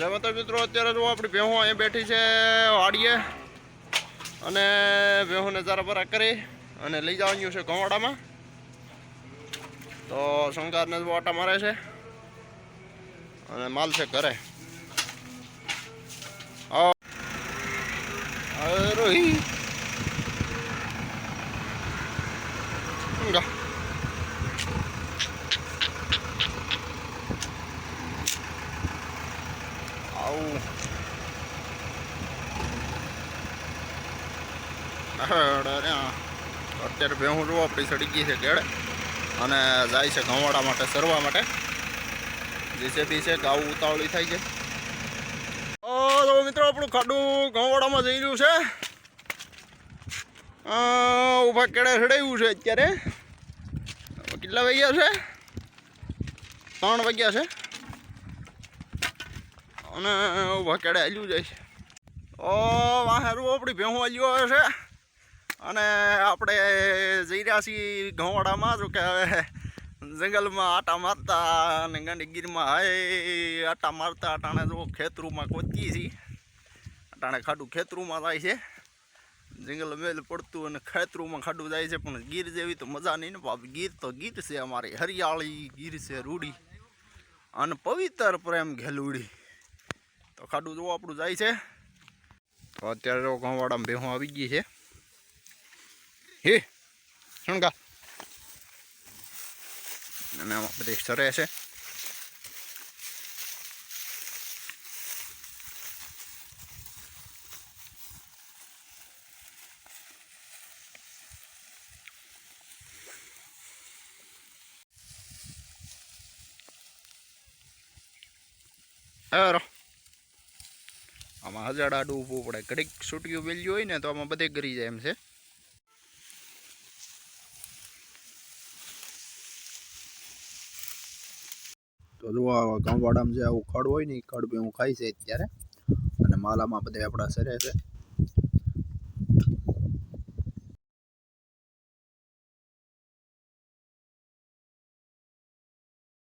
તો મિત્રો, અત્યારે જો આપણી ભેહું અહીંયા બેઠી છે વાડીએ અને ભેહુંને ચારા ભરા કરી અને લઈ જવાનું છે ગવાડામાં તો શંકરને જ વાટા મારે છે અને માલ છે ઘરે. રોહી. અરોહી અત્યારે ભેહું જો આપણી સડી ગઈ છે કેળે. અને જાય છે ઘઉંવાડા માટે, સરવા માટે. જેસીબી છે ગાઉ ઉતાવળી થાય છે. તો મિત્રો, આપણું ખાડું ઘવાડામાં જઈ રહ્યું છે. ઊભા કેળે સડાવ્યું છે અત્યારે. કેટલા વાગ્યા છે? ત્રણ વાગ્યા છે. અને ઊભા કેળે હાલ્યું જાય છે. ઓ, વાહ આપણી ભેહું હાલ્યું આવે છે. અને આપણે જઈ રહ્યા છીએ ઘવાડામાં, જો કે હવે જંગલમાં આટા મારતા અને ગંડગીરમાં હાય, આટા મારતા, અટાણે જો ખેતરુમાં કોચી છીએ. અટાણે ખાડું ખેતરુમાં જાય છે. જંગલ મેલ પડતું અને ખેતરુમાં ખાડું જાય છે, પણ ગીર જેવી તો મજા નહીં ને બાપ. ગીર તો ગીર છે અમારી, હરિયાળી ગીર છે, રૂડી અને પવિત્ર પ્રેમ ઘેલુડી. તો ખાડું જો આપણું જાય છે. અત્યારે ઘઉંવાડામાં ભેહું આવી ગઈ છે. હે શણગા અને આમાં બધી સરે છે. હેરો. આમાં હજાર આડું ઊભું પડે. ઘડીક છૂટ્યું વેલ્યુ હોય ને તો આમાં બધે ગરી જાય એમ છે તો જો આ ગામવાડામાં જે આવું ખડ હોય ને એ ખડ બી હું ખાઈ છે અત્યારે. અને માલામાં બધે આપણા સરે છે.